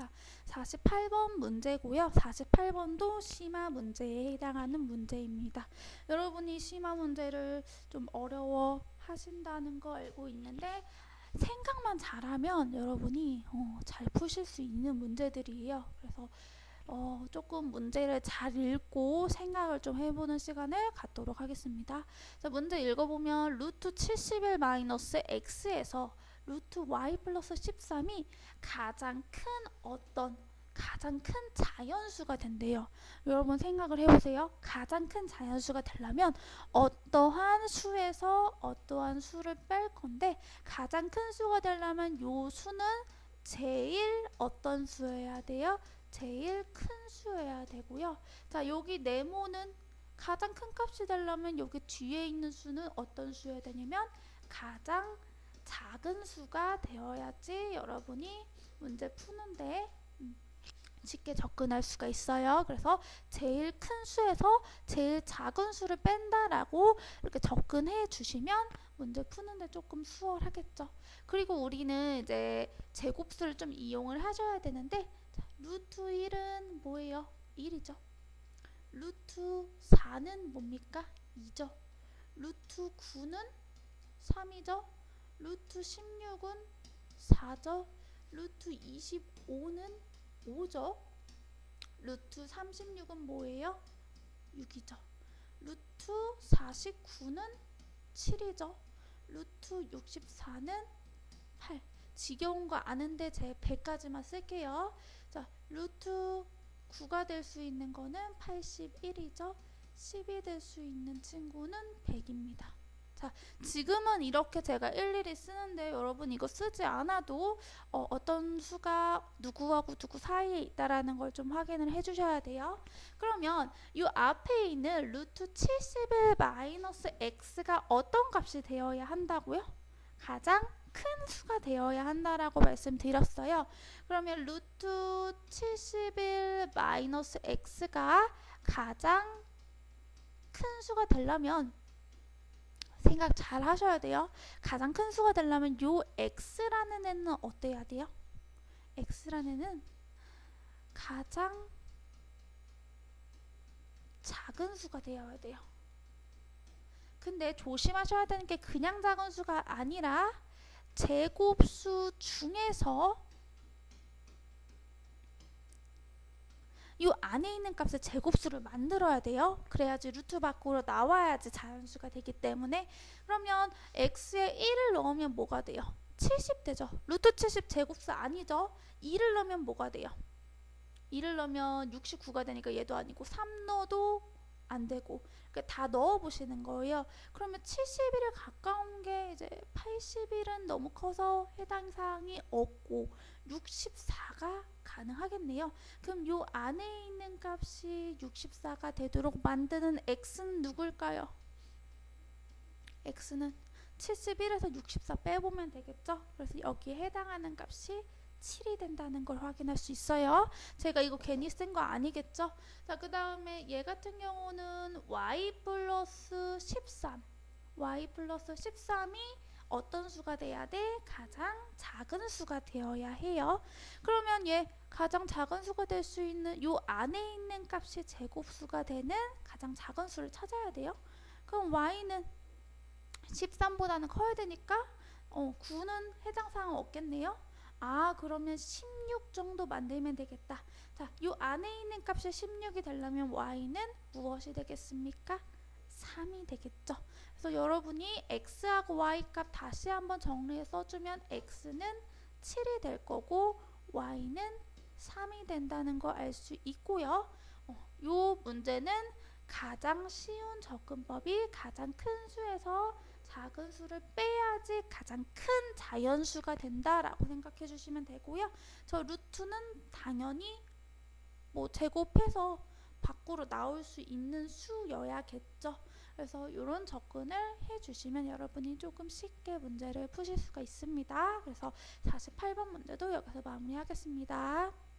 자, 48번 문제고요. 48번도 심화 문제에 해당하는 문제입니다. 여러분이 심화 문제를 좀 어려워 하신다는 거 알고 있는데 생각만 잘하면 여러분이 어, 잘 푸실 수 있는 문제들이에요. 그래서 어, 조금 문제를 잘 읽고 생각을 좀 해보는 시간을 갖도록 하겠습니다. 자, 문제 읽어보면 루트 71 마이너스 x에서 루트 y 플러스 13이 가장 큰 어떤 가장 큰 자연수가 된대요. 여러분 생각을 해보세요. 가장 큰 자연수가 되려면 어떠한 수에서 어떠한 수를 뺄 건데 가장 큰 수가 되려면 요 수는 제일 어떤 수여야 돼요? 제일 큰 수여야 되고요. 자, 여기 네모는 가장 큰 값이 되려면 여기 뒤에 있는 수는 어떤 수여야 되냐면 가장 작은 수가 되어야지 여러분이 문제 푸는데 음, 쉽게 접근할 수가 있어요. 그래서 제일 큰 수에서 제일 작은 수를 뺀다라고 이렇게 접근해 주시면 문제 푸는데 조금 수월하겠죠. 그리고 우리는 이제 제곱수를 좀 이용을 하셔야 되는데 자, 루트 1은 뭐예요? 1이죠. 루트 4는 뭡니까? 2죠. 루트 9는 3이죠. 루트 16은 4죠. 루트 25는 5죠. 루트 36은 뭐예요? 6이죠. 루트 49는 7이죠. 루트 64는 8. 지겨운 거 아는데 제 100까지만 쓸게요. 자, 루트 9가 될 수 있는 거는 81이죠. 10이 될 수 있는 친구는 100입니다. 자, 지금은 이렇게 제가 일일이 쓰는데 여러분 이거 쓰지 않아도 어, 어떤 수가 누구하고 누구 사이에 있다라는 걸 좀 확인을 해주셔야 돼요. 그러면 이 앞에 있는 루트 71 마이너스 x가 어떤 값이 되어야 한다고요? 가장 큰 수가 되어야 한다라고 말씀드렸어요. 그러면 루트 71 마이너스 x가 가장 큰 수가 되려면 생각 잘 하셔야 돼요. 가장 큰 수가 되려면 요 x라는 애는 어때야 돼요? x라는 애는 가장 작은 수가 되어야 돼요. 근데 조심하셔야 되는 게 그냥 작은 수가 아니라 제곱수 중에서 이 안에 있는 값을 제곱수를 만들어야 돼요. 그래야지 루트 밖으로 나와야지 자연수가 되기 때문에 그러면 x에 1을 넣으면 뭐가 돼요? 70 되죠. 루트 70 제곱수 아니죠. 2를 넣으면 뭐가 돼요? 2를 넣으면 69가 되니까 얘도 아니고 3 넣어도 안 되고 다 넣어 보시는 거예요. 그러면 71에 가까운 게 이제 81은 너무 커서 해당 사항이 없고 64가 가능하겠네요. 그럼 요 안에 있는 값이 64가 되도록 만드는 x는 누굴까요? x는 71에서 64 빼보면 되겠죠? 그래서 여기에 해당하는 값이 7이 된다는 걸 확인할 수 있어요. 제가 이거 괜히 쓴 거 아니겠죠? 자, 그 다음에 얘 같은 경우는 y 플러스 13. y 플러스 13이 어떤 수가 돼야 돼? 가장 작은 수가 되어야 해요. 그러면 얘 가장 작은 수가 될 수 있는 요 안에 있는 값이 제곱수가 되는 가장 작은 수를 찾아야 돼요. 그럼 y는 13보다는 커야 되니까 어, 9는 해당 사항 없겠네요. 아 그러면 16 정도 만들면 되겠다. 자, 요 안에 있는 값이 16이 되려면 y는 무엇이 되겠습니까? 3이 되겠죠. 그래서 여러분이 x하고 y 값 다시 한번 정리해 써주면 x는 7이 될 거고 y는 3이 된다는 거 알 수 있고요. 어, 요 문제는 가장 쉬운 접근법이 가장 큰 수에서 작은 수를 빼야지 가장 큰 자연수가 된다라고 생각해 주시면 되고요. 저 루트는 당연히 뭐 제곱해서 밖으로 나올 수 있는 수여야겠죠. 그래서 이런 접근을 해주시면 여러분이 조금 쉽게 문제를 푸실 수가 있습니다. 그래서 48번 문제도 여기서 마무리하겠습니다.